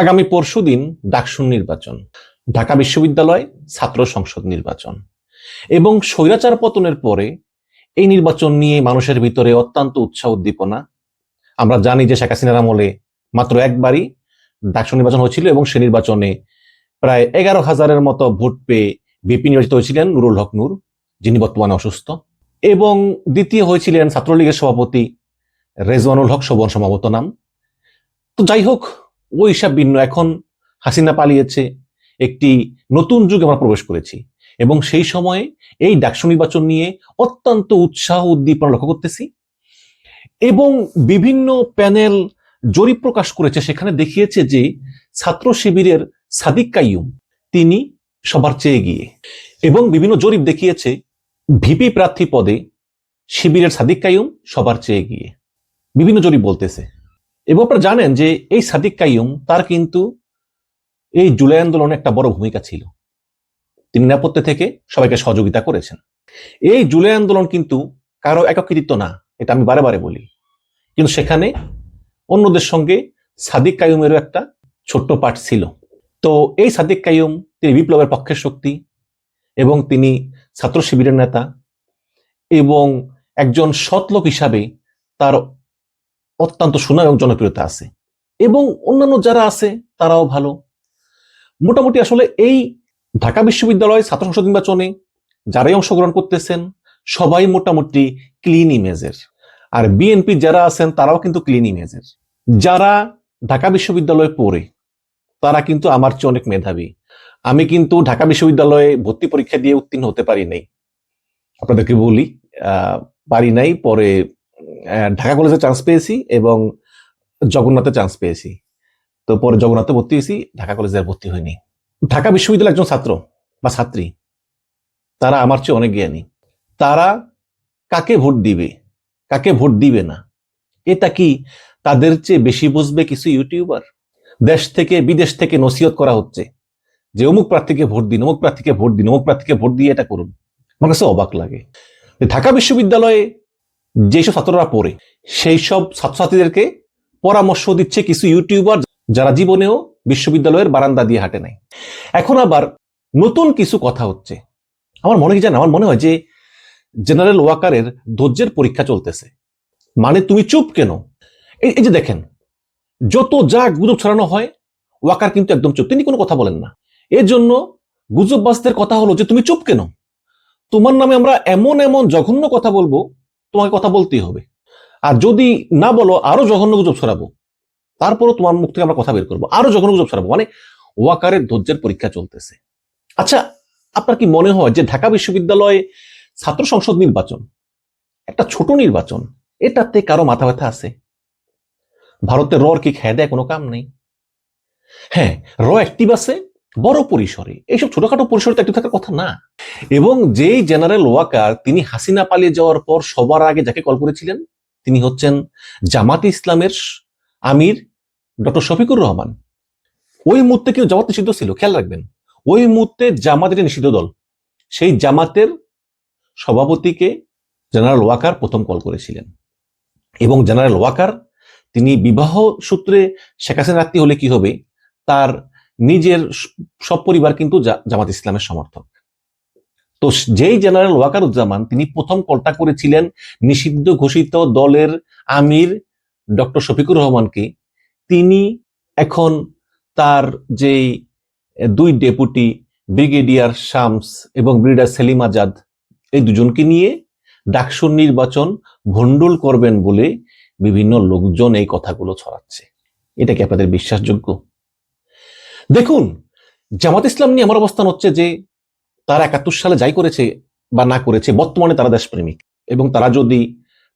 আগামী পরশু দিন ডাকসুন নির্বাচন, ঢাকা বিশ্ববিদ্যালয় ছাত্র সংসদ নির্বাচন এবং স্বৈরাচার পতনের পরে এই নির্বাচন নিয়ে মানুষের ভিতরে অত্যন্ত উৎসাহ উদ্দীপনা। আমরা জানি যে শেখ হাসিনার আমলে মাত্র একবারই ডাকসুন নির্বাচন হয়েছিল এবং সে নির্বাচনে প্রায় এগারো হাজারের মতো ভোট পেয়ে বিপি নির্বাচিত হয়েছিলেন নুরুল হক নূর, যিনি বর্তমানে অসুস্থ। এবং দ্বিতীয় হয়েছিলেন ছাত্রলীগের সভাপতি রেজওয়ানুল হক শোভন সম্ভবত নাম। তো যাই হোক ওই হিসাব ভিন্ন। এখন হাসিনা পালিয়েছে, একটি নতুন যুগে আমরা প্রবেশ করেছি এবং সেই সময়ে এই ডাকসু নির্বাচন নিয়ে অত্যন্ত উৎসাহ উদ্দীপনা লক্ষ্য করতেছি এবং বিভিন্ন প্যানেল জরিপ প্রকাশ করেছে। সেখানে দেখিয়েছে যে ছাত্র শিবিরের সাদিক কাইয়ুম, তিনি সবার চেয়ে গিয়ে এবং বিভিন্ন জরিপ দেখিয়েছে ভিপি প্রার্থী পদে শিবিরের সাদিক কাইয়ুম সবার চেয়ে গিয়ে বিভিন্ন জরিপ বলতেছে। এবং আপনারা জানেন যে এই সাদিক কাইয়ুম, তার কিন্তু এই জুলাই আন্দোলনে একটা বড় ভূমিকা ছিল। তিনি নেপথ্যে থেকে সবাইকে সহযোগিতা করেছেন। এই জুলাই আন্দোলন কিন্তু কারও এককৃতিত্ব না, এটা আমি বারে বারে বলি। কিন্তু সেখানে অন্যদের সঙ্গে সাদিক কাইয়ুমেরও একটা ছোট্ট পাঠ ছিল। তো এই সাদিক কাইয়ুম, তিনি বিপ্লবের পক্ষের শক্তি এবং তিনি ছাত্র শিবিরের নেতা এবং একজন সৎ লোক হিসাবে তার অত্যন্ত সুনাম এবং জনপ্রিয়তা আছে। এবং অন্যান্য যারা আছে, তারাও ভালো। মোটামুটি আসলে এই ঢাকা বিশ্ববিদ্যালয় ছাত্র সংসদ নির্বাচনে যারাই অংশগ্রহণ করতেছেন, সবাই মোটামুটি ক্লিন ইমেজের আর বিএনপি যারা আছেন, তারাও কিন্তু ক্লিন ইমেজের যারা ঢাকা বিশ্ববিদ্যালয়ে পড়ে, তারা কিন্তু আমার চেয়ে অনেক মেধাবী। আমি কিন্তু ঢাকা বিশ্ববিদ্যালয়ে ভর্তি পরীক্ষা দিয়ে উত্তীর্ণ হতে পারি নাই। আপনাদেরকে বলি পারি নাই, পরে ঢাকা কলেজে চান্স পেয়েছি এবং জগন্নাথে চান্স পেয়েছি। তো পরে জগন্নাথে ভর্তি হয়েছি ঢাকা কলেজে আর ভর্তি হয়নি। ঢাকা বিশ্ববিদ্যালয়ের একজন ছাত্র বা ছাত্রী, তারা আমার চেয়ে অনেক জ্ঞানী। তারা কাকে ভোট দিবে, কাকে ভোট দিবে না? এটা কি তাদের চেয়ে বেশি বুঝবে কিছু ইউটিউবার দেশ থেকে, বিদেশ থেকে নসিহত করা হচ্ছে যে অমুক প্রার্থীকে ভোট দিন, অমুক প্রার্থীকে ভোট দিন, অমুক প্রার্থীকে ভোট দিয়ে এটা করুন। আমার কাছে অবাক লাগে। ঢাকা বিশ্ববিদ্যালয়ে যেসব ছাত্ররা পড়ে সেই সব ছাত্রছাত্রীদেরকে পরামর্শ দিচ্ছে কিছু ইউটিউবার যারা জীবনেও বিশ্ববিদ্যালয়ের বারান্দা দিয়ে হাঁটে নাই। এখন আবার নতুন কিছু কথা হচ্ছে। আমার মনে কি জানে আমার মনে হয় যে জেনারেল ওয়াকারের ধৈর্যের পরীক্ষা চলতেছে। মানে তুমি চুপ কেন? এই যে দেখেন, যত যা গুজব ছড়ানো হয়, ওয়াকার কিন্তু একদম চুপ। তিনি কোনো কথা বলেন না। এর জন্য গুজববাসদের কথা হলো যে, তুমি চুপ কেন? তোমার নামে আমরা এমন এমন জঘন্য কথা বলব তোমাকে কথা বলতেই হবে। আর যদি না বলো, আরও জঘন্য গুজব ছড়াবো। তারপরও তোমার মুখ থেকে আমরা কথা বের করব। আরও জঘন্য গুজব ছড়াবো। মানে ওয়াকারের ধৈর্যের পরীক্ষা চলতেছে। আচ্ছা আপনার কি মনে হয় যে ঢাকা বিশ্ববিদ্যালয়ে ছাত্র সংসদ নির্বাচন, একটা ছোট নির্বাচন, এটাতে কারও মাথা ব্যথা আছে? ভারতের রর কি খেয়ে দেয় কোনো কাম নেই? হ্যাঁ র অ্যাক্টিভ আছে বড় পরিসরে। এইসব ছোটখাটো পরিসরে তো একটু থাকার কথা না। এবং যেই জেনারেল ওয়াকার, তিনি হাসিনা পালিয়ে যাওয়ার পর সবার আগে যাকে কল করেছিলেন, তিনি হচ্ছেন জামাত ইসলামের আমির ডক্টর শফিকুর রহমান। ওই মুহূর্তে কিন্তু জামাত নিষিদ্ধ ছিল, খেয়াল রাখবেন। ওই মুহূর্তে জামাত এটা নিষিদ্ধ দল, সেই জামাতের সভাপতিকে জেনারেল ওয়াকার প্রথম কল করেছিলেন। এবং জেনারেল ওয়াকার, তিনি বিবাহ সূত্রে শেখ হাসিনা আত্মীয় হলে কি হবে? তার নিজের সব পরিবার কিন্তু জামাত ইসলামের সমর্থক। তো যেই জেনারেল ওয়াকারুজ্জামান, তিনি প্রথম কলটা করেছিলেন নিষিদ্ধ ঘোষিত দলের আমির ডক্টর শফিকুর রহমানকে। তিনি এখন তার যেই দুই ডেপুটি ব্রিগেডিয়ার শামস এবং ব্রিগেডিয়ার সেলিম আজাদ, এই দুজনকে নিয়ে ডাকসুর নির্বাচন ভণ্ডুল করবেন বলে বিভিন্ন লোকজন এই কথাগুলো ছড়াচ্ছে। এটা কি আপনাদের বিশ্বাসযোগ্য? দেখুন, জামাত ইসলাম নিয়ে আমার অবস্থান হচ্ছে যে তারা একাত্তর সালে যাই করেছে বা না করেছে, বর্তমানে তারা দেশপ্রেমিক। এবং তারা যদি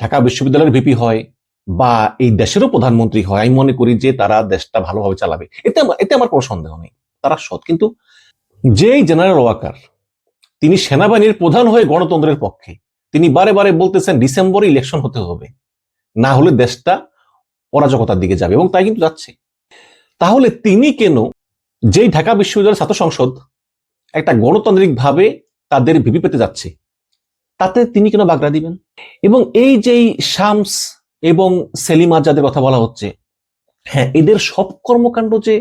ঢাকা বিশ্ববিদ্যালয়ের ভিপি হয় বা এই দেশেরও প্রধানমন্ত্রী হয়, আমি মনে করি যে তারা দেশটা ভালোভাবে চালাবে। এতে এতে আমার কোনো সন্দেহ নেই। তারা সৎ। কিন্তু যেই জেনারেল ওয়াকার, তিনি সেনাবাহিনীর প্রধান হয়ে গণতন্ত্রের পক্ষে, তিনি বারে বারে বলতেছেন ডিসেম্বরে ইলেকশন হতে হবে, না হলে দেশটা অরাজকতার দিকে যাবে। এবং তাই কিন্তু যাচ্ছে। তাহলে তিনি কেন যেই ঢাকা বিশ্ববিদ্যালয়ের ছাত্র সংসদ একটা গণতান্ত্রিক ভাবে তাদের ভিপি পেতে যাচ্ছে, তাতে তিনি কেন বাগড়া দিবেন? এবং এই যেই শামস এবং সেলিম আজাদের কথা বলা হচ্ছে হ্যাঁ এদের সব কর্মকাণ্ড যে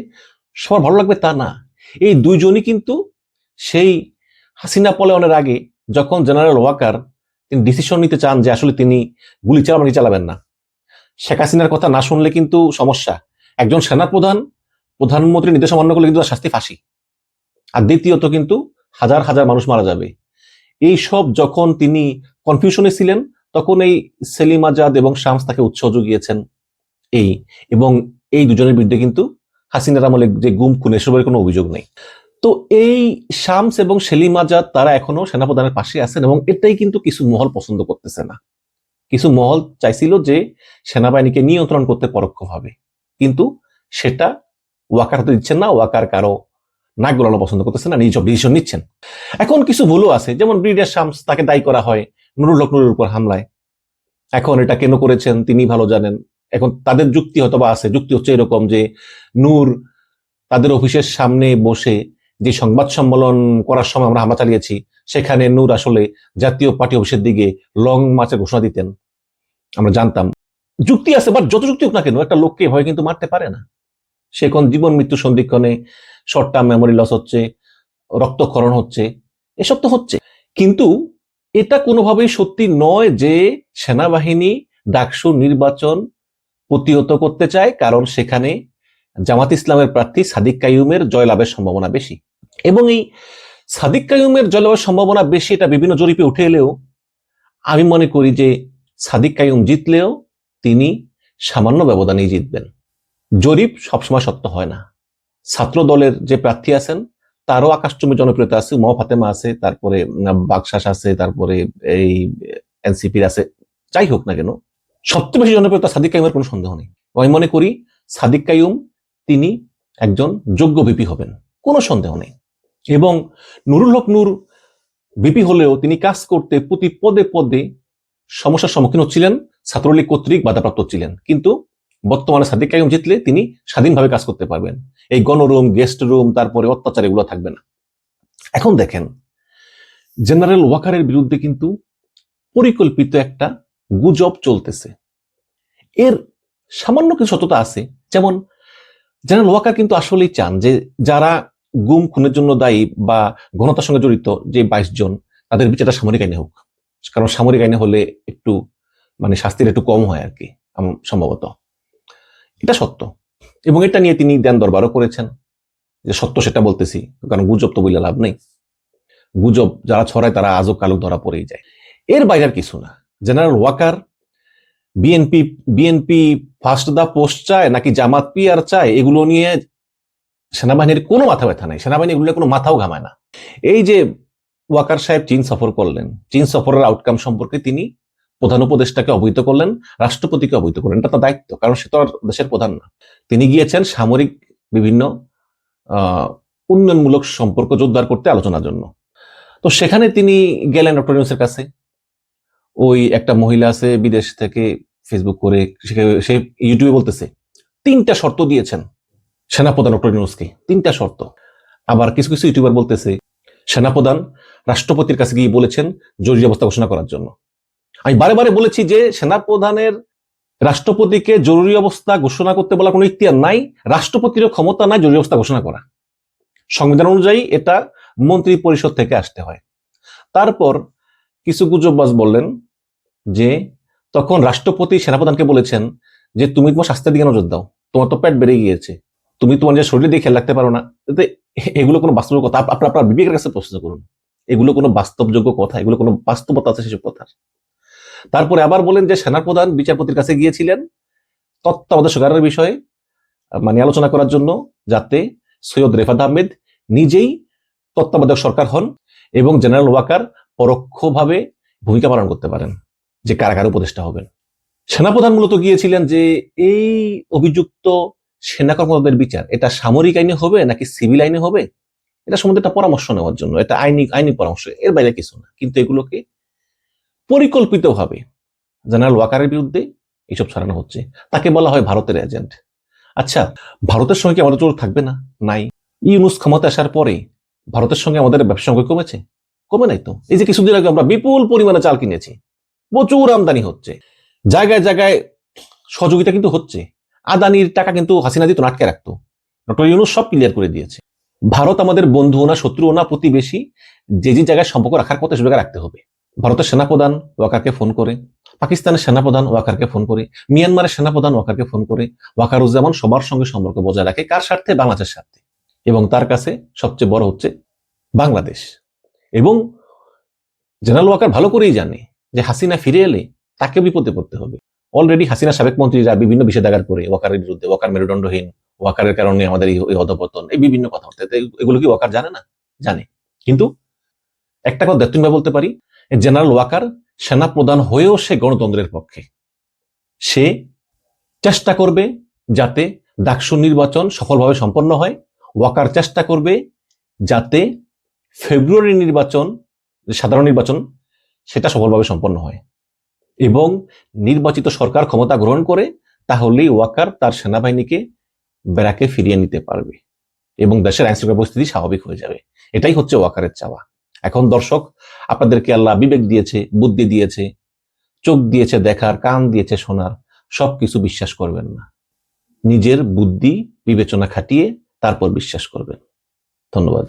সবার ভালো লাগবে তা না। এই দুইজনই কিন্তু সেই হাসিনা পলায়নের আগে যখন জেনারেল ওয়াকার তিনি ডিসিশন নিতে চান যে আসলে তিনি গুলি চালাবেন চালাবেন না, শেখ হাসিনার কথা না শুনলে কিন্তু সমস্যা। একজন সেনাপ্রধান প্রধানমন্ত্রী নির্দেশ অমান্য করলে কিন্তু তার শাস্তি ফাঁসি। আর দ্বিতীয়ত কিন্তু হাজার হাজার মানুষ মারা যাবে। এই সব যখন তিনি কনফিউশনে ছিলেন, তখন এই সেলিম আজাদ এবং শামস তাকে উৎসাহ জুগিয়েছেন। এই এবং এই দুজনের বিরুদ্ধে কিন্তু হাসিনার আমলে যে গুম, খুন, এসবের কোনো অভিযোগ নেই। তো এই শামস এবং সেলিম আজাদ তারা এখনও সেনাপ্রধানের পাশে আছেন এবং এটাই কিন্তু কিছু মহল পছন্দ করতেছে না। কিছু মহল চাইছিল যে সেনাবাহিনীকে নিয়ন্ত্রণ করতে পরোক্ষভাবে। কিন্তু সেটা ওয়াকার হতে দিচ্ছেন না, ওয়াকার কারও নাক গলানো পছন্দ করতেছেন না নিজস্ব ডিসিশন নিচ্ছেন। এখন কিছু ভুলও আছে, যেমন ব্রিগেডিয়ার শামস তাকে দায়ী করা হয় নুরুল হক নুরের উপর হামলায়। এখন এটা কেন করেছেন তিনি ভালো জানেন। এখন তাদের যুক্তি হয়তো বা আছে, যুক্তি হচ্ছে এরকম যে নূর তাদের অফিসের সামনে বসে যে সংবাদ সম্মেলন করার সময় আমরা হামলা চালিয়েছি, সেখানে নূর আসলে জাতীয় পার্টি অফিসের দিকে লং মার্চের ঘোষণা দিতেন। আমরা জানতাম। যুক্তি আছে বাট যত যুক্তি হোক না কেন, একটা লোককে ভয় কিন্তু মারতে পারে না। সে কোন জীবন মৃত্যু সন্ধিক্ষণে শর্ট টার্ম মেমোরি লস হচ্ছে, রক্তক্ষরণ হচ্ছে, এসব তো হচ্ছে। কিন্তু এটা কোনোভাবেই সত্যি নয় যে সেনাবাহিনী, ডাকসু নির্বাচন প্রতিহত করতে চায়, কারণ সেখানে জামাত ইসলামের প্রার্থী সাদিক কাইয়ুমের জয়লাভের সম্ভাবনা বেশি। এবং এই সাদিক কাইয়ুমের জয়লাভের সম্ভাবনা বেশি, এটা বিভিন্ন জরিপে উঠে এলেও আমি মনে করি যে সাদিক কাইয়ুম জিতলেও তিনি সামান্য ব্যবধানেই জিতবেন। জরিপ সবসময় সত্য হয় না। ছাত্র দলের যে প্রার্থী আছেন, তারও আকাশচুম্বী জনপ্রিয়তা আছে মহ ফাতেমা আছে, তারপরে বাকশাস আছে, তারপরে এই এনসিপির আছে। যাই হোক না কেন, সবচেয়ে বেশি জনপ্রিয়তা সাদিক কাইমের কোনো সন্দেহ নেই। আমি মনে করি, সাদিক কাইম তিনি একজন যোগ্য বিপি হবেন, কোনো সন্দেহ নেই। এবং নুরুল হক নূর বিপি হলেও তিনি কাজ করতে প্রতি পদে পদে সমস্যার সম্মুখীন হচ্ছিলেন, ছাত্রলীগ কর্তৃক বাধাপ্রাপ্ত ছিলেন কিন্তু বর্তমানে সাদিক কাইম জিতলে তিনি স্বাধীনভাবে কাজ করতে পারবেন। এই গণরুম গেস্ট রুম তারপরে অত্যাচার এগুলো থাকবে না। এখন দেখেন জেনারেল ওয়াকারের বিরুদ্ধে কিন্তু পরিকল্পিত একটা গুজব চলতেছে। এর সামান্য কিছু সততা আছে। যেমন জেনারেল ওয়াকার কিন্তু আসলেই চান যে যারা গুম, খুনের জন্য দায়ী বা ঘনতার সঙ্গে জড়িত যে বাইশ জন, তাদের বিচারটা সামরিক আইনে হোক। কারণ সামরিক আইনে হলে একটু মানে শাস্তির একটু কম হয় আর কি সম্ভবত। এটা সত্য। এবং এটা নিয়ে তিনি দেন দরবারও করেছেন। যে সত্য সেটা বলতেছি, কারণ গুজব তো বলে লাভ নেই। গুজব যারা ছড়ায় তারা আজও কালো ধরা পড়েই যায়। এর বাইরে কিছু না। General Waker BNP BNP first the post চায়, নাকি জামাত পিয়ার চায়, এগুলো নিয়ে সেনাবাহিনীর কোনো মাথা ব্যথা নাই। সেনাবাহিনী এগুলো কোনো মাথাও ঘামায় না। এই যে ওয়াকার সাহেব চীন সফর করলেন, চীন সফরের আউটকাম সম্পর্কে তিনি প্রধান উপদেষ্টাকে অবহিত করলেন, রাষ্ট্রপতিকে অবহিত করলেন। এটা তার দায়িত্ব, কারণ সে তো আর দেশের প্রধান না। তিনি গিয়েছেন সামরিক বিভিন্ন উন্নয়নমূলক সম্পর্ক জোরদার করতে আলোচনার জন্য। তো সেখানে তিনি গেলেন ডক্টর ইউনুসের কাছে। ওই একটা মহিলা আছে বিদেশ থেকে ফেসবুক করে সে ইউটিউবে বলতেছে, তিনটা শর্ত দিয়েছেন সেনাপ্রধান ডক্টর ইউনুসকে, তিনটা শর্ত। আবার কিছু কিছু ইউটিউবার বলতেছে, সেনাপ্রধান রাষ্ট্রপতির কাছে গিয়ে বলেছেন, জরুরি অবস্থা ঘোষণা করার জন্য। আমি বারে বারে বলেছি যে সেনাপ্রধানের রাষ্ট্রপতিকে জরুরি অবস্থা ঘোষণা করতে বলা কোনো ইতিহার নাই, রাষ্ট্রপতিরও ক্ষমতা নাই, জরুরি অবস্থা ঘোষণা করা। সংবিধান অনুযায়ী এটা মন্ত্রী পরিষদ থেকে আসতে হয়। তারপর কিছু গুজববাজ বললেন যে, তখন রাষ্ট্রপতি সেনাপ্রধানকে বলেছেন যে, তুমি তোমার স্বাস্থ্যের দিকে নজর দাও। তোমার তো পেট বেড়ে গিয়েছে। তুমি তোমার যে শরীরে দিয়ে খেয়াল রাখতে পারো না। এগুলো কোনো বাস্তব কথা। আপনার আপনার বিবেকের কাছে প্রশ্ন করুন। এগুলো কোনো বাস্তবযোগ্য কথা? এগুলো কোনো বাস্তবতা আছে সেসব কথা তারপরে আবার বলেন যে সেনাপ্রধান বিচারপতির কাছে গিয়েছিলেন তত্ত্বাবধায়ক সরকারের বিষয়ে মানে আলোচনা করার জন্য, যাতে সৈয়দ রেফাত আহমেদ নিজেই তত্ত্বাবধায়ক সরকার হন এবং জেনারেল ওয়াকার পরোক্ষভাবে ভূমিকা পালন করতে পারেন, যে কারাগার উপদেষ্টা হবেন। সেনাপ্রধান মূলত গিয়েছিলেন যে এই অভিযুক্ত সেনা কর্মকর্তাদের বিচার, এটা সামরিক আইনে হবে নাকি সিভিল আইনে হবে? এটা সম্বন্ধে একটা পরামর্শ নেওয়ার জন্য, এটা আইনি আইনি পরামর্শ, এর বাইরে কিছু না। কিন্তু এগুলোকে পরিকল্পিতভাবে জেনারেল ওয়াকারের বিরুদ্ধে এইসব ছড়ানো হচ্ছে। তাকে বলা হয় ভারতের এজেন্ট। আচ্ছা ভারতের সঙ্গে কি আমাদের জোর থাকবে না? নাই। ইউনুস ক্ষমতা আসার পরে ভারতের সঙ্গে আমাদের ব্যবসা সঙ্গে কমেছে? কমে নাই তো। এই যে কিছুদিন আগে আমরা বিপুল পরিমাণে চাল কিনেছি, প্রচুর আমদানি হচ্ছে। জায়গায় জায়গায় সহযোগিতা কিন্তু হচ্ছে। আদানির টাকা কিন্তু হাসিনা দিত আটকে রাখতো। ডক্টর ইউনুস সব ক্লিয়ার করে দিয়েছে। ভারত আমাদের বন্ধু না, শত্রু না, প্রতিবেশী, যে যে জায়গায় সম্পর্ক রাখার কথা সে রাখতে হবে। ভারতের সেনাপ্রধান ওয়াকারকে ফোন করে, পাকিস্তানের সেনাপ্রধান ওয়াকারকে ফোন করে, মিয়ানমারের সেনাপ্রধান ওয়াকারকে ফোন করে, ওয়াকারুজ্জামান সবার সঙ্গে সম্পর্ক বজায় রাখে। কার স্বার্থে? বাংলাদেশের স্বার্থে। এবং তার কাছে সবচেয়ে বড় হচ্ছে বাংলাদেশ। এবং জেনারেল ওয়াকার ভালো করেই জানে যে হাসিনা ফিরে এলে তাকে বিপদে পড়তে হবে। অলরেডি হাসিনা সাবেক মন্ত্রীরা বিভিন্ন বিষেধাগার করে ওয়াকারের বিরুদ্ধে, ওয়াকার মেরুদণ্ডহীন, ওয়াকারের কারণে আমাদের এই অধপতন, এই বিভিন্ন কথা এগুলো কি ওয়াকার জানে না? জানে। কিন্তু একটা কথা দেখতুন বলতে পারি জেনারেল ওয়াকার সেনা প্রধান হয়েও সে গণতন্ত্রের পক্ষে। সে চেষ্টা করবে যাতে ডাকসু নির্বাচন সফলভাবে সম্পন্ন হয়। ওয়াকার চেষ্টা করবে যাতে ফেব্রুয়ারি নির্বাচন, সাধারণ নির্বাচন, সেটা সফলভাবে সম্পন্ন হয় এবং নির্বাচিত সরকার ক্ষমতা গ্রহণ করে তাহলেই ওয়াকার তার সেনাবাহিনীকে ব্যারাকে ফিরিয়ে নিতে পারবে এবং দেশের আইন শৃঙ্খলা পরিস্থিতি স্বাভাবিক হয়ে যাবে। এটাই হচ্ছে ওয়াকারের চাওয়া। এখন দর্শক, আপনাদেরকে আল্লাহ বিবেক দিয়েছে, বুদ্ধি দিয়েছে, চোখ দিয়েছে দেখার, কান দিয়েছে শোনার সব কিছু বিশ্বাস করবেন না। নিজের বুদ্ধি বিবেচনা খাটিয়ে তারপর বিশ্বাস করবেন। ধন্যবাদ।